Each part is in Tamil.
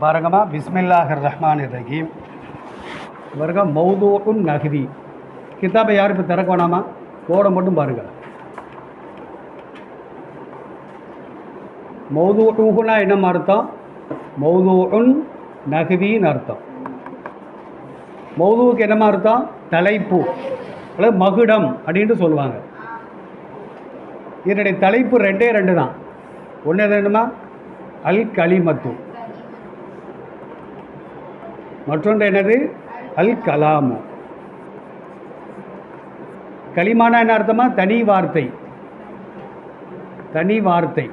பாருங்கம்மா பிஸ்மில்லாஹர் ரஹ்மான் ரஹீம் பாருங்க மௌதூன் நகதி கிதாபை யாரும் இப்போ திறக்க வேணாமா? போட மட்டும் பாருங்க. மௌதூனா என்ன அர்த்தம்? மௌதூன் நஹ்தின்னு அர்த்தம். மௌதுவுக்கு என்னமா அர்த்தம்? தலைப்பு. அல்லது மகுடம் அப்படின்ட்டு சொல்லுவாங்க. இதனுடைய தலைப்பு ரெண்டே ரெண்டு தான் ஒன்று என்னமா அல் கலிமத்து மற்றொன்று என்னது? அல் கலாமு. களிமானா என்ன அர்த்தமா? தனி வார்த்தை. தனி வார்த்தை.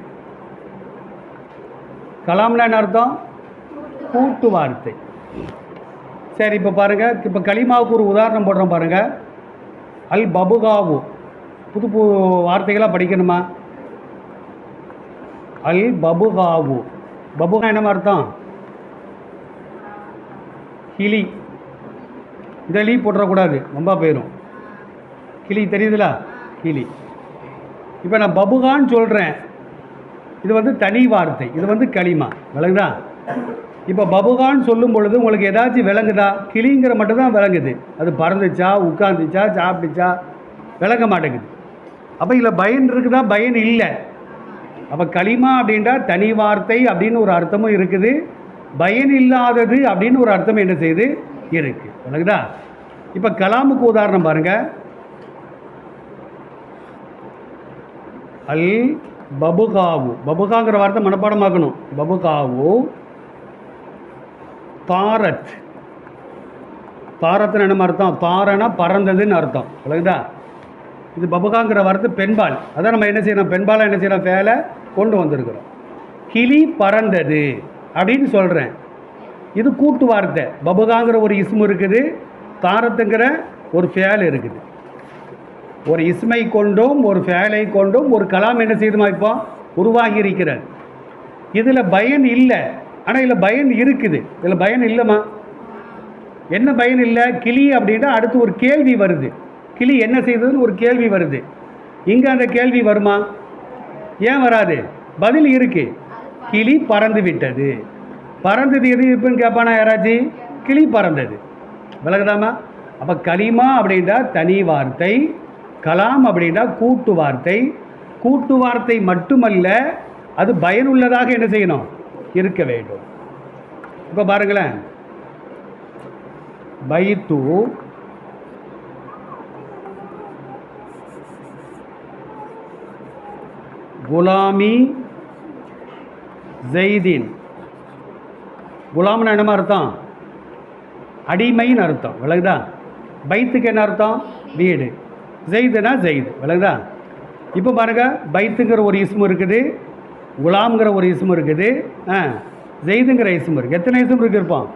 கலாம்னா என்ன அர்த்தம்? கூட்டு வார்த்தை. சரி இப்போ பாருங்கள் இப்போ களிமாவுக்கு ஒரு உதாரணம் போடுறோம் பாருங்கள் அல் பபுகாவு. புது புது வார்த்தைகளாக படிக்கணுமா? அல் பபுகாவு. பபுகா என்ன அர்த்தம்? கிளி. இந்த லீ போட்டுறக்கூடாது. ரொம்ப போயிடும் கிளி தெரியுதுல? கிளி. இப்போ நான் பபுகான்னு சொல்கிறேன் இது வந்து தனி வார்த்தை. இது வந்து களிமா. விளங்குதா? இப்போ பபுகான்னு சொல்லும் பொழுது உங்களுக்கு ஏதாச்சும் விளங்குதா? கிளிங்கிற மட்டும் தான் விளங்குது. அது பறந்துச்சா? உட்காந்துச்சா சாப்பிட்டுச்சா? விளங்க மாட்டேங்குது. அப்போ இதில் பயன் இருக்குதா? பயன் இல்லை. அப்போ களிமா அப்படின்றா தனி வார்த்தை அப்படின்னு ஒரு அர்த்தமும் இருக்குது. பயன் இல்லாதது அப்படின்னு ஒரு அர்த்தம் என்ன செய்யுது? இருக்கு. உனக்குதா? இப்போ கலாமுக்கு உதாரணம் பாருங்கள் அல் பபுகாவு. பபுகாங்கிற வார்த்தை மனப்பாடமாக்கணும். பபுகாவு தாரத் தாரத்துன்னு என்ன அர்த்தம்? தாரனா பறந்ததுன்னு அர்த்தம். உலகுதா இது பபுகாங்கிற வார்த்தை பெண்பால். அதான் நம்ம என்ன செய்யணும்? பெண்பாலை என்ன செய்யணும்? வேலை கொண்டு வந்திருக்கிறோம். கிளி பறந்தது. அப்படின்னு சொல்கிறேன் இது கூட்டு வார்த்தை. பபுகாங்கிற ஒரு இஸ்மு இருக்குது தாரத்துங்கிற ஒரு ஃபேல் இருக்குது. ஒரு இஸ்மை கொண்டும் ஒரு ஃபேலை கொண்டும் ஒரு கலாம் என்ன செய்யுமா இப்போ? உருவாகி இருக்கிறார் இதில் பயன் இல்லை. ஆனால் இதில் பயன் இருக்குது. இதில் பயன் இல்லைம்மா. என்ன பயன் இல்லை? கிளி அப்படின்னா அடுத்து ஒரு கேள்வி வருது. கிளி என்ன செய்ததுன்னு ஒரு கேள்வி வருது. இங்கே அந்த கேள்வி வருமா? ஏன் வராது? பதில் இருக்குது கிளி பறந்து விட்டது பறந்தது எது இருக்குன்னு கேட்பானா யாராச்சும் கிளி பறந்தது. விலகுதாமா அப்போ களிமா அப்படின்றா தனி வார்த்தை கலாம் அப்படின்னா கூட்டு வார்த்தை. கூட்டு வார்த்தை மட்டுமல்ல அது பயனுள்ளதாக என்ன செய்யணும்? இருக்க வேண்டும். இப்போ பாருங்களேன். பைத்து குலாமி ஜெய்தீன். குலாம்னு என்னமா அர்த்தம்? அடிமைன்னு அர்த்தம். விலகுதா பைத்துக்கு என்ன அர்த்தம்? வீடு. ஜெய்துனா ஜெயிது. விலகுதா இப்போ பாருங்கள் பைத்துங்கிற ஒரு இஸ்மு இருக்குது குலாம்ங்கிற ஒரு இஸ்மு இருக்குது ஆ ஜெய்துங்கிற இஸ்மு இருக்குது எத்தனை இஸ்மு இருக்கு இருப்போம்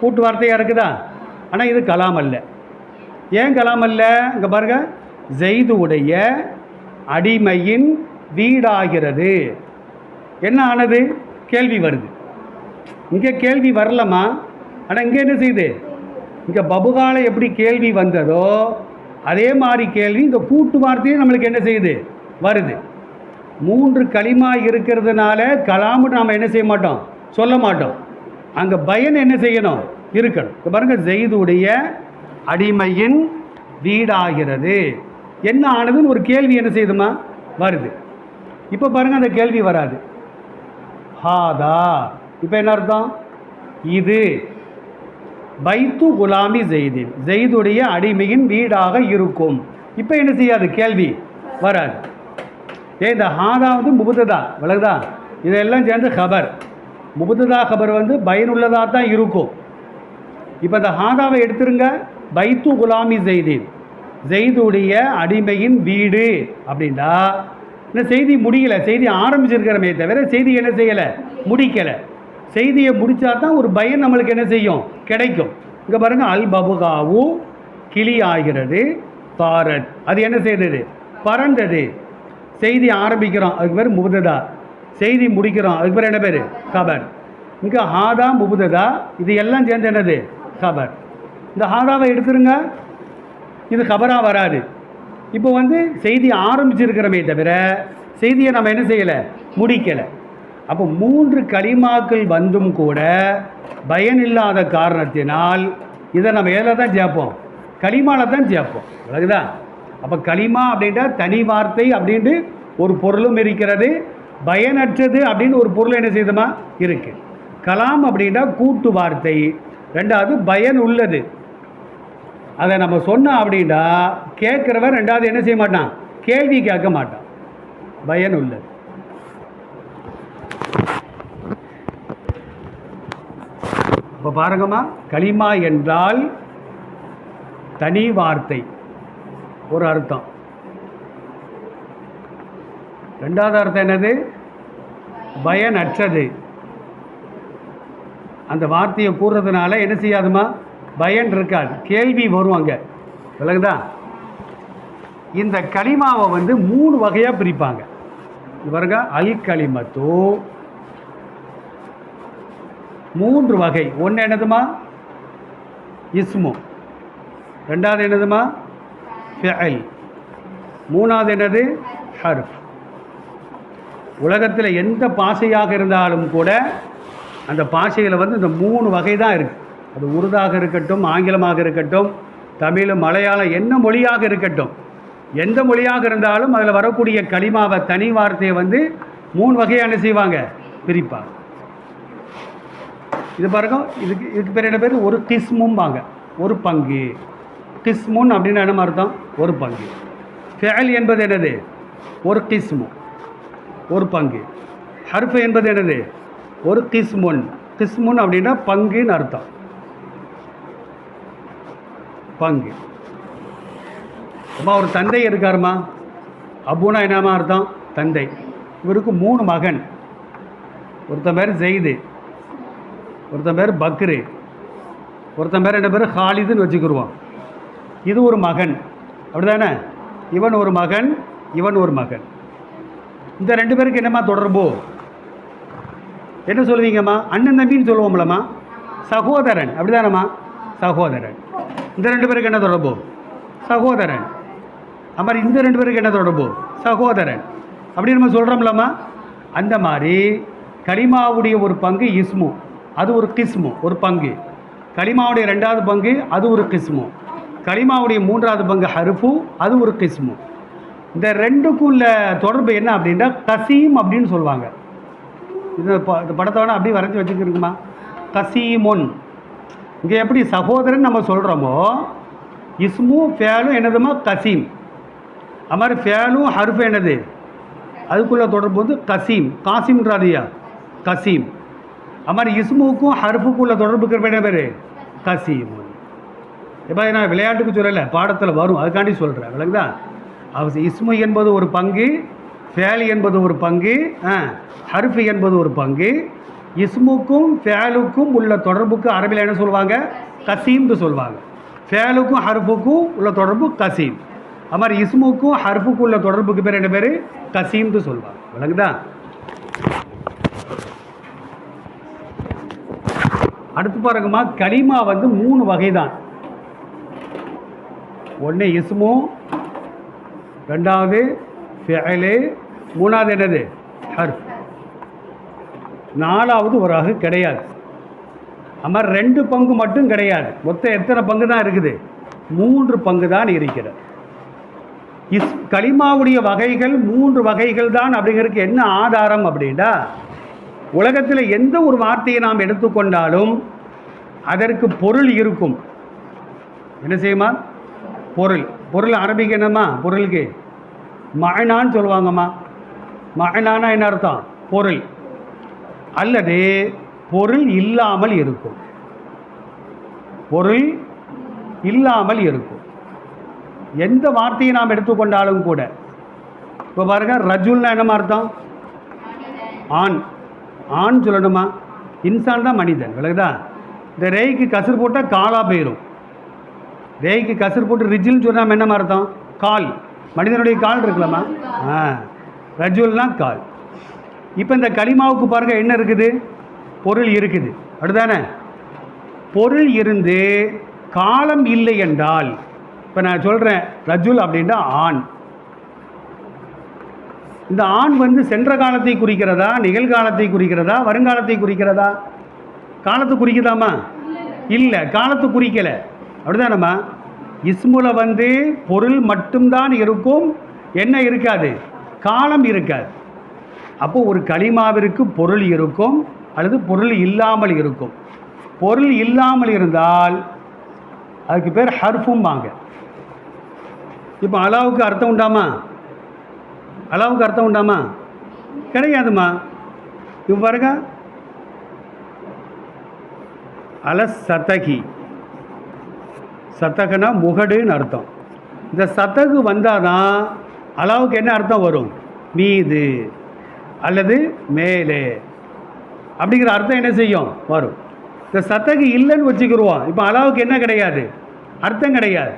கூட்டு வார்த்தையாக இருக்குதா? ஆனால் இது கலாம் அல்ல. ஏன் கலாம் அல்ல? இங்கே பாருங்கள் ஜெயிது உடைய அடிமையின் வீடாகிறது. என்ன ஆனது? கேள்வி வருது. இங்கே கேள்வி வரலம்மா. ஆனால் இங்கே என்ன செய்யுது? இங்கே பபுகால எப்படி கேள்வி வந்ததோ அதே மாதிரி கேள்வி இந்த கூட்டு வார்த்தையும் நம்மளுக்கு என்ன செய்யுது? வருது. மூன்று களிமா இருக்கிறதுனால கலாம்னு நாம் என்ன செய்ய மாட்டோம்? சொல்ல மாட்டோம். அங்கே பயன் என்ன செய்யணும்? இருக்கணும். இப்போ பாருங்க ஜெய்துடைய அடிமையின் வீடாகிறது. என்ன ஆனதுன்னு ஒரு கேள்வி என்ன செய்யுதுமா வருது. இப்போ பாருங்கள் அந்த கேள்வி வராது. ஹாதா. இப்போ என்ன அர்த்தம்? இது பைத்து குலாமி ஜெய்தின். ஜெய்துடைய அடிமையின் வீடாக இருக்கும். இப்போ என்ன செய்யாது? கேள்வி வராது. ஏ இந்த ஹாதா வந்து முபுததா விலகுதா இதெல்லாம் சேர்ந்து ஹபர் முபுததா ஹபர் வந்து பயனுள்ளதாக தான் இருக்கும். இப்போ இந்த ஹாதாவை எடுத்துருங்க. பைத்து குலாமி ஜெய்தீன். ஜெய்துடைய அடிமையின் வீடு அப்படின்னா இந்த செய்தி முடியலை. செய்தி ஆரம்பிச்சிருக்கிறமே தவிர செய்தி என்ன செய்யலை? முடிக்கலை. செய்தியை முடித்தா தான் ஒரு பயன் நம்மளுக்கு என்ன செய்யும்? கிடைக்கும். இங்கே பாருங்கள் அல் பபுகாவு கிளி ஆகிறது தாரத் அது என்ன செய்தது? பறந்தது. செய்தி ஆரம்பிக்கிறோம். அதுக்கு பேர் முபுததா. செய்தி முடிக்கிறோம். அதுக்கு பேர் என்ன பேர்? கபர். இங்கே ஹாதா முபுததா இது எல்லாம் சேர்ந்து என்னது? கபர். இந்த ஹாதாவை எடுத்துருங்க. இது கபராக வராது. இப்போ வந்து செய்தி ஆரம்பிச்சிருக்கிறோமே தவிர செய்தியை நம்ம என்ன செய்யலை? முடிக்கலை. அப்போ மூன்று களிமாக்கள் வந்தும் கூட பயன் இல்லாத காரணத்தினால் இதை நம்ம எதில் தான் சேர்ப்போம்? களிமாவில் தான் சேர்ப்போம். விளக்குதா அப்போ களிமா அப்படின்ட்டா தனி வார்த்தை அப்படின்ட்டு ஒரு பொருளும் இருக்கிறது பயனற்றது அப்படின்னு ஒரு பொருள் என்ன செய்யுதுமா? இருக்குது கலாம் அப்படின்னா கூட்டு வார்த்தை. ரெண்டாவது பயன் உள்ளது. அதை நம்ம சொன்னோம் அப்படின்னா கேட்குறவன் ரெண்டாவது என்ன செய்ய மாட்டான்? கேள்வி கேட்க மாட்டான். பயன் உள்ளது இப்போ பாருங்கம்மா களிமா என்றால் தனி வார்த்தை. ஒரு அர்த்தம். ரெண்டாவது அர்த்தம் என்னது? பயனற்றது. அந்த வார்த்தையை கூறுறதுனால என்ன செய்யாதுமா? பயன் இருக்காது. கேள்வி வரும் அங்கே. விலகுதா இந்த களிமாவை வந்து மூணு வகையாக பிரிப்பாங்க. இது பாருங்க அல் மூன்று வகை. ஒன்று என்னதுமா? இஸ்மு. ரெண்டாவது என்னதுமா? ஃபெல் மூணாவது என்னது? ஹர்ஃப். உலகத்தில் எந்த பாஷையாக இருந்தாலும் கூட அந்த பாஷையில் வந்து இந்த மூணு வகை தான் இருக்குது அது உருதாக இருக்கட்டும் ஆங்கிலமாக இருக்கட்டும் தமிழ் மலையாளம் என்ன மொழியாக இருக்கட்டும். எந்த மொழியாக இருந்தாலும் அதில் வரக்கூடிய களிமாவை தனி வார்த்தையை வந்து மூணு வகையான செய்வாங்க. பிரிப்பாங்க இது பாருங்க இதுக்கு இதுக்கு பேர் என்ன பேர்? ஒரு கிஸ்மும்பாங்க. ஒரு பங்கு. கிஸ்முன் அப்படின்னு என்ன அர்த்தம்? ஒரு பங்கு. ஃபேல் என்பது என்னது? ஒரு கிஸ்மு. ஒரு பங்கு. ஹர்ஃப் என்பது என்னது? ஒரு கிஸ்முன். கிஸ்முன் அப்படின்னா பங்குன்னு அர்த்தம். பங்கு அம்மா ஒரு தந்தை இருக்காருமா அப்புனா என்னமா அர்த்தம்? தந்தை. இவருக்கு மூணு மகன். ஒருத்தன் பேர் ஜெயிது. ஒருத்தன் பேர் பக்ரு. ஒருத்தன் பேர் என்ன பேர்? ஹாலிதுன்னு வச்சுக்கிடுவோம் இது ஒரு மகன். அப்படிதானே? இவன் ஒரு மகன் இவன் ஒரு மகன். இந்த ரெண்டு பேருக்கு என்னம்மா தொடர்பு? என்ன சொல்லுவீங்கம்மா? அண்ணன் தம்பின்னு சொல்லுவோம்லம்மா. சகோதரன். அப்படிதானம்மா? சகோதரன். இந்த ரெண்டு பேருக்கு என்ன தொடர்பு? சகோதரன். அது மாதிரி இந்த ரெண்டு பேருக்கு என்ன தொடர்பு? சகோதரன். அப்படி நம்ம சொல்கிறோம்லம்மா அந்த மாதிரி கலிமாவுடைய ஒரு பங்கு இஸ்மு அது ஒரு கிஸ்மு ஒரு பங்கு. கலிமாவுடைய ரெண்டாவது பங்கு அது ஒரு கிஸ்மு. கலிமாவுடைய மூன்றாவது பங்கு ஹருஃபு அது ஒரு கிஸ்மு. இந்த ரெண்டுக்குள்ள தொடர்பு என்ன அப்படின்னா கசீம் அப்படின்னு சொல்லுவாங்க. இந்த படத்தோட படத்தை வேணால் அப்படியே வரைஞ்சி வச்சுக்கிருக்குமா கசீமுன். இங்கே எப்படி சகோதரன் நம்ம சொல்கிறோமோ இஸ்மு ஃபேலும் என்னதுமா? கசீம். அது மாதிரி ஃபேலும் ஹர்ஃப் என்னது? அதுக்குள்ளே தொடர்பு வந்து கசீம். காசிம்ன்றாதியா? கசீம். அது மாதிரி இஸ்முக்கும் ஹர்ஃபுக்குள்ள தொடர்புக்கு என்ன பேர்? கசீம். இப்போ நான் விளையாட்டுக்கு சொல்லலை பாடத்தில் வரும். அதுக்காண்டி சொல்கிறேன் விளங்குதா? அவசியம் இஸ்மு என்பது ஒரு பங்கு ஃபேல் என்பது ஒரு பங்கு ஹர்ஃபு என்பது ஒரு பங்கு இஸ்முக்கும் ஃபேலுக்கும் உள்ள தொடர்புக்கு அரபியில் என்ன சொல்லுவாங்க? கசீம்னு சொல்லுவாங்க. ஃபேலுக்கும் ஹர்ஃபுக்கும் உள்ள தொடர்பு கசீம். அது மாதிரி இஸ்முக்கும் ஹர்ஃபுக்கும் உள்ள தொடர்புக்கு பேர் என்ன பேர்? கசீம்னு சொல்லுவாங்க. விளங்குதா? அடுத்து பாருங்கம்மா களிமா வந்து மூணு வகை தான் ஒன்று இஸ்மு ரெண்டாவது ஃபேலு மூணாவது என்னது? ஹர்ஃப். நாலாவது ஒரு அகு கிடையாது. அமர் ரெண்டு பங்கு மட்டும் கிடையாது. மொத்தம் எத்தனை பங்கு தான் இருக்குது? மூன்று பங்கு தான் இருக்கிறது. இஸ் களிமாவுடைய வகைகள் மூன்று வகைகள் தான் அப்படிங்கிறதுக்கு என்ன ஆதாரம் அப்படின்னா உலகத்தில் எந்த ஒரு வார்த்தையை நாம் எடுத்துக்கொண்டாலும் அதற்கு பொருள் இருக்கும். என்ன செய்யுமா? பொருள். பொருள் அரபிக்கு என்னம்மா? பொருளுக்கு. மழைனான்னு சொல்லுவாங்கம்மா. மழைனானா என்ன அர்த்தம்? பொருள். அல்லது பொருள் இல்லாமல் இருக்கும். பொருள் இல்லாமல் இருக்கும். எந்த வார்த்தையை நாம் எடுத்துக்கொண்டாலும் கூட இப்போ பாருங்க ரஜுல்னா என்னம்மா அர்த்தம்? ஆண். ஆண் சொல்லணுமா? இன்சான் தான் மனிதன் விளக்குதா? இந்த ரேய்க்கு கசர் போட்டால் காலாக போயிடும் ரேய்க்கு கசர் போட்டு ரிஜில்னு சொன்னால் என்னம்மா அர்த்தம்? கால். மனிதனுடைய கால் இருக்கலாமா ஆ. ரஜுல்னா கால். இப்போ இந்த களிமாவுக்கு பாருங்கள் என்ன இருக்குது? பொருள் இருக்குது. அப்படிதானே பொருள் இருந்து காலம் இல்லை என்றால் இப்போ நான் சொல்கிறேன் ரஜுல் அப்படின்னா ஆண். இந்த ஆண் வந்து சென்ற காலத்தை குறிக்கிறதா நிகழ்காலத்தை குறிக்கிறதா வருங்காலத்தை குறிக்கிறதா? காலத்தை குறிக்குதாமா இல்லை காலத்தை குறிக்கலை. அப்படிதானம்மா? இஸ்முல வந்து பொருள் மட்டும்தான் இருக்கும் என்ன இருக்காது? காலம் இருக்காது. அப்போ ஒரு களிமாவிற்கு பொருள் இருக்கும் அல்லது பொருள் இல்லாமல் இருக்கும். பொருள் இல்லாமல் இருந்தால் அதுக்கு பேர் ஹர்ஃபும்பாங்க. இப்போ அலாவுக்கு அர்த்தம் உண்டாமா? அலாவுக்கு அர்த்தம் உண்டாமா? கிடையாதுமா. இப்போ பாருங்க. அல சத்தகி. சத்தகனா முகடுன்னு அர்த்தம். இந்த சதகு வந்தால் தான் அலாவுக்கு என்ன அர்த்தம் வரும்? மீது. அல்லது மேலே. அப்படிங்கிற அர்த்தம் என்ன செய்யும்? வரும். இந்த சத்தகு இல்லைன்னு வச்சுக்கிடுவோம் இப்போ அலாவுக்கு என்ன கிடையாது? அர்த்தம் கிடையாது.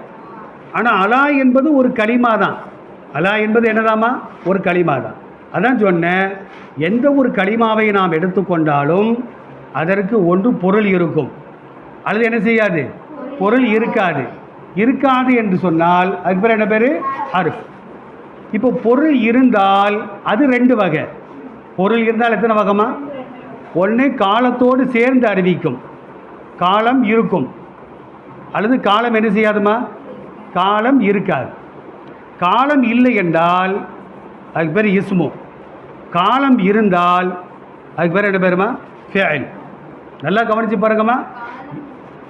ஆனால் அலா என்பது ஒரு களிமா தான். அலா என்பது என்னதாம்மா? ஒரு களிமா தான். அதான் சொன்னேன். எந்த ஒரு களிமாவை நாம் எடுத்துக்கொண்டாலும் அதற்கு ஒன்று பொருள் இருக்கும். அல்லது என்ன செய்யாது? பொருள் இருக்காது. இருக்காது என்று சொன்னால் அதுக்கு பேர் என்ன பேர்? அருஃப். இப்போ பொருள் இருந்தால் அது ரெண்டு வகை. பொருள் இருந்தால் எத்தனை வகைமா? ஒன்று காலத்தோடு சேர்ந்து அறிவிக்கும். காலம் இருக்கும். அல்லது காலம் என்ன செய்யாதுமா? காலம் இருக்காது. காலம் இல்லை என்றால் அதுக்கு பேர் இஸ்மு. காலம் இருந்தால் அதுக்கு பேர் என்ன பேருமா? ஃபேல் நல்லா கவனித்து பாருங்கம்மா.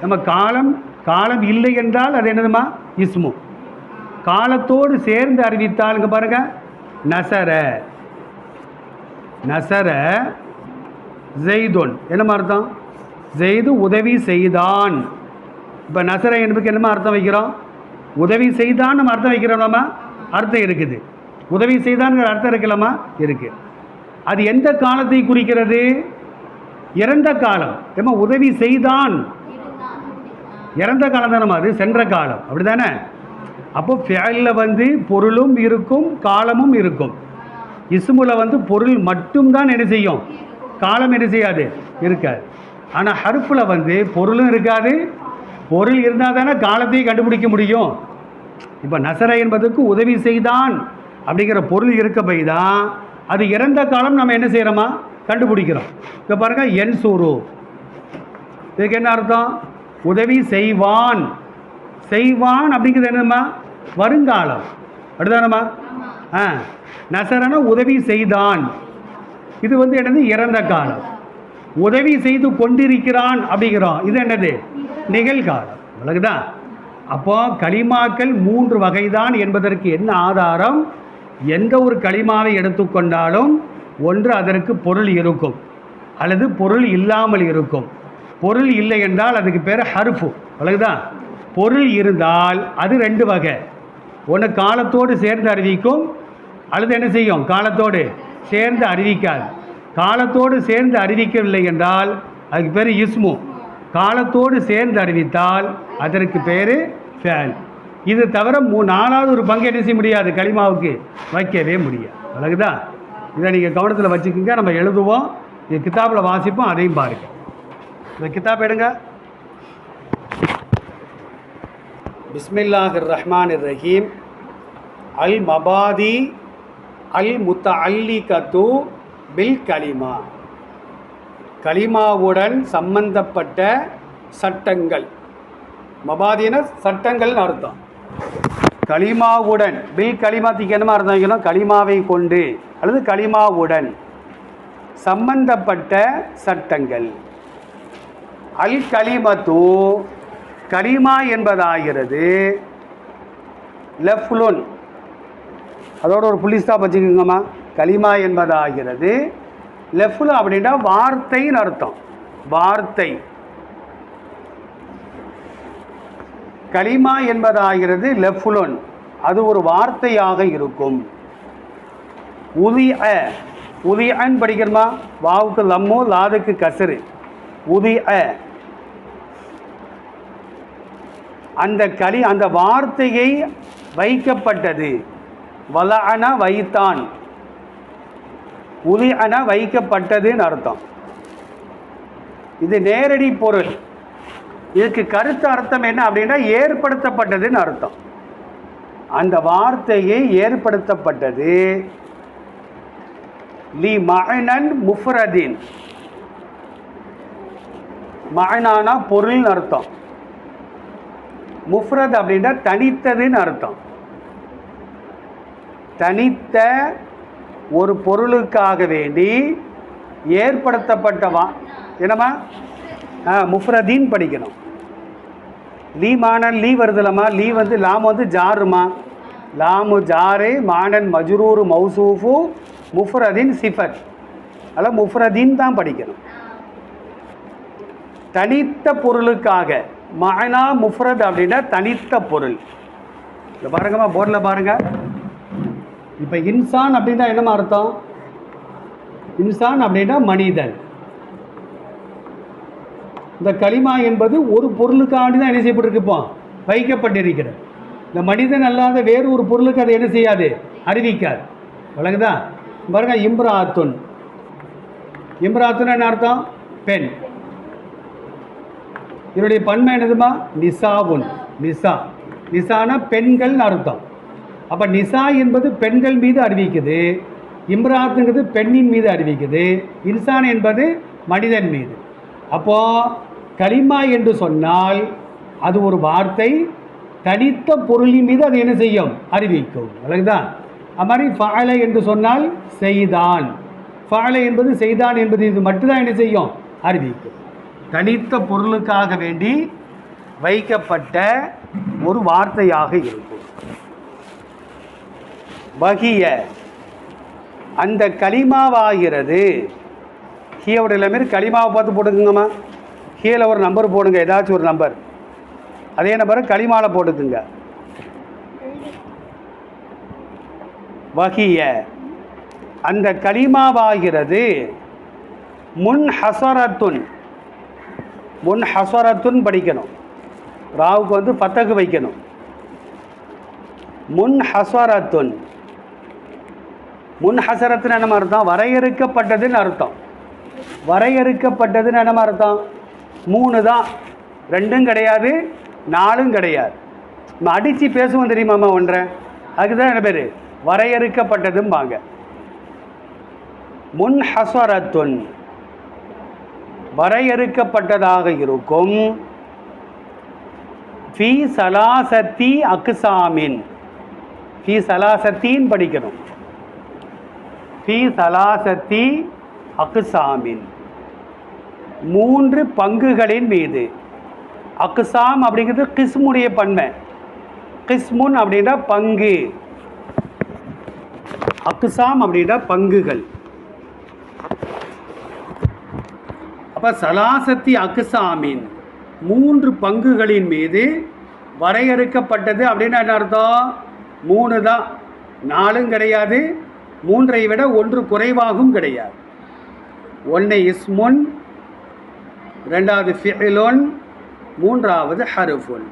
நம்ம காலம் காலம் இல்லை என்றால் அது என்னதுமா? இஸ்மு. காலத்தோடு சேர்ந்து அறிவித்தால் இங்கே பாருங்க நசர. நசர ஜெய்தோன். என்னமா அர்த்தம்? ஜெய்து உதவி செய்தான். இப்போ நசர என்பதுக்கு என்னமா அர்த்தம் வைக்கிறோம்? உதவி செய்தான் நம்ம அர்த்தம் வைக்கிறோம் நம்ம அர்த்தம் இருக்குது. உதவி செய்தான்ங்கிற அர்த்தம் இருக்கலாமா இருக்கு. அது எந்த காலத்தை குறிக்கிறது? இறந்த காலம். ஏமா உதவி செய்தான். இறந்த காலம் தானே அது? சென்ற காலம். அப்படி தானே அப்போ ஃபேலில் வந்து பொருளும் இருக்கும் காலமும் இருக்கும். இசுமுல வந்து பொருள் மட்டும்தான் என்ன செய்யும்? காலம் என்ன செய்யாது? இருக்காது. ஆனால் ஹருப்பில் வந்து பொருளும் இருக்காது. பொருள் இருந்தால் தானே காலத்தையும் கண்டுபிடிக்க முடியும். இப்போ நசர என்பதற்கு உதவி செய்தான் அப்படிங்கிற பொருள் இருக்க போய் தான் அது இறந்த காலம் நம்ம என்ன செய்கிறோமா கண்டுபிடிக்கிறோம். இப்போ பாருங்கள் என் சூரு இதுக்கு என்ன அர்த்தம்? உதவி செய்வான். செய்வான் அப்படிங்கிறது என்னம்மா வருங்காலம். அப்படிதானம்மா? ஆ நசரன உதவி செய்தான். இது வந்து என்னது? இறந்த காலம். உதவி செய்து கொண்டிருக்கிறான் அப்படிங்கிறோம். இது என்னது? நிகழ்காலம். விளக்குதா அப்போ களிமாக்கள் மூன்று வகைதான் என்பதற்கு என்ன ஆதாரம்? எந்த ஒரு களிமாவை எடுத்துக்கொண்டாலும் ஒன்று அதற்கு பொருள் இருக்கும். அல்லது பொருள் இல்லாமல் இருக்கும். பொருள் இல்லை என்றால் அதுக்கு பேர் ஹர்ஃபு. விளக்குதா பொருள் இருந்தால் அது ரெண்டு வகை. ஒன்று காலத்தோடு சேர்ந்து அறிவிக்கும் அழுது என்ன செய்யும்? காலத்தோடு சேர்ந்து அறிவிக்காது. காலத்தோடு சேர்ந்து அறிவிக்கவில்லை என்றால் அதுக்கு பேர் இஸ்மு. காலத்தோடு சேர்ந்து அறிவித்தால் அதற்கு பேர் ஃபேல். இது தவிர மூ நாலாவது ஒரு பங்கு என்ன செய்ய முடியாது? களிமாவுக்கு வைக்கவே முடியாது. அழகுதா? இதை நீங்கள் கவனத்தில் வச்சுக்கோங்க. நம்ம எழுதுவோம். இது கிதாபில் வாசிப்போம். அதையும் பாருங்க. இந்த கிதாப் எடுங்க. பிஸ்மில்லாஹிர் ரஹ்மான் ரஹீம். அல் மபாதி அல் முத்த அல்லி கத்து பில் கலிமா கலிமாவுடன் சம்பந்தப்பட்ட சட்டங்கள். மபாதீன சட்டங்கள்னு அர்த்தம். கலிமாவுடன் பில் கலிமாத்திக்கு என்னமா அர்த்தம் வைக்கணும்? கலிமாவை கொண்டு அல்லது கலிமாவுடன் சம்பந்தப்பட்ட சட்டங்கள். அல் கலிமத்து கலிமா என்பதாகிறது. லெஃப்லுன் அதோட ஒரு புள்ளி ஸ்டாப் வச்சுக்கோங்கம்மா. கலிமா என்பதாகிறது. லெஃப்ல அப்படின்னா வார்த்தைன்னு அர்த்தம். வார்த்தை. கலிமா என்பதாகிறது லெஃப்லுன் அது ஒரு வார்த்தையாக இருக்கும். உதி அ உதி அன் படிக்கிறோமா வாவுக்கு லம்மோ லாதுக்கு கசரு உதி அ அந்த களி அந்த வார்த்தையை வைக்கப்பட்டது. வலஅன வைத்தான். உதிஅன வைக்கப்பட்டதுன்னு அர்த்தம். இது நேரடி பொருள். இதுக்கு கருத்து அர்த்தம் என்ன அப்படின்னா ஏற்படுத்தப்பட்டதுன்னு அர்த்தம். அந்த வார்த்தையை ஏற்படுத்தப்பட்டது. லி மகனன் முஃப்ரதின். மகனானா பொருள்னு அர்த்தம். முஃப்ரத் அப்படின்னா தனித்ததுன்னு அர்த்தம். தனித்த ஒரு பொருளுக்காக வேண்டி ஏற்படுத்தப்பட்டவா என்னம்மா? ஆ முஃப்ரதீன் படிக்கணும். லீ மானன் லீ வருதுலம்மா. லீ வந்து லாம் வந்து ஜாருமா. லாமு ஜாரு மானன் மஜ்ரூரு மௌசூஃபு முஃப்ரதின் சிஃபத். அதெல்லாம் முஃப்ரதீன் தான் படிக்கணும். தனித்த பொருளுக்காக. மானா முஃப்ரத் அப்படின்னா தனித்த பொருள். இந்த பாருங்கம்மா போர்டில் பாருங்கள் இப்போ இன்சான் அப்படின்னா என்னம்மா அர்த்தம்? இன்சான் அப்படின்னா மனிதன். இந்த களிமா என்பது ஒரு பொருளுக்காண்டி தான் என்ன செய்யப்பட்டிருக்கு இப்போ? வைக்கப்பட்டிருக்கிறது. இந்த மனிதன் அல்லாத வேறு ஒரு பொருளுக்கு அதை என்ன செய்யாது? அறிவிக்காது. விளங்குதா பாருங்க இம்ராத்துன். இம்ராத்துன் என்ன அர்த்தம்? பெண். இதனுடைய பன்மை என்னதுமா? நிசாவுன். நிசா. நிசானா பெண்கள்னு அர்த்தம். அப்போ நிசா என்பது பெண்கள் மீது அறிவிக்குது இம்ராத்துங்கிறது பெண்ணின் மீது அறிவிக்குது இன்சான் என்பது மனிதன் மீது. அப்போது களிமா என்று சொன்னால் அது ஒரு வார்த்தை தனித்த பொருளின் மீது அது என்ன செய்யும்? அறிவிக்கும். அழகுதான் அது மாதிரி ஃபாலை என்று சொன்னால் செய்தான். ஃபாலை என்பது செய்தான் என்பது இது மட்டும்தான் என்ன செய்யும்? அறிவிக்கும். தனித்த பொருளுக்காக வேண்டி வைக்கப்பட்ட ஒரு வார்த்தையாக இருக்கும். வகிய. அந்த களிமாவாகிறது. ஹியோட எல்லாமே களிமாவை பார்த்து போட்டுக்குங்கம்மா. கீழே ஒரு நம்பர் போடுங்க. ஏதாச்சும் ஒரு நம்பர் அதே நம்பரை களிமாவில் போட்டுக்குங்க. வகிய. அந்த களிமாவாகிறது. முன் ஹசரத்துன் முன் ஹசரத்துன் படிக்கணும். ராவுக்கு வந்து பத்தகு வைக்கணும். முன் ஹசரத்துன் முன் ஹசரத்துன்னு என்ன அர்த்தம்? வரையறுக்கப்பட்டதுன்னு அர்த்தம். வரையறுக்கப்பட்டதுன்னு என்ன அர்த்தம்? மூணு தான். ரெண்டும் கிடையாது நாலும் கிடையாது. நம்ம அடித்து பேசுவோம் தெரியுமாம்மா ஒன்றை? அதுதான் என்ன பேர்? வரையறுக்கப்பட்டதும்பாங்க. முன் ஹசரத்துன் வரையறுக்கப்பட்டதாக இருக்கும். ஃபி சலாசத்தி அக்சாமின். ஃபி சலாசத்தின் படிக்கணும். ஃபி சலாசத்தி அக்குசாமின் மூன்று பங்குகளின் மீது. அக்குசாம் அப்படிங்கிறது கிஸ்முடைய பன்மை. கிஸ்முன் அப்படின்னா பங்கு. அக்குசாம் அப்படின்னா பங்குகள். அப்போ சலாசத்தி அக்குசாமின் மூன்று பங்குகளின் மீது வரையறுக்கப்பட்டது அப்படின்னா என்ன அர்த்தம்? மூணு தான். நாலும் கிடையாது. மூன்றை விட ஒன்று குறைவாகவும் கிடையாது. ஒன்று இஸ்முன் ரெண்டாவது ஃபிஹிலோன் மூன்றாவது ஹருஃபுன்.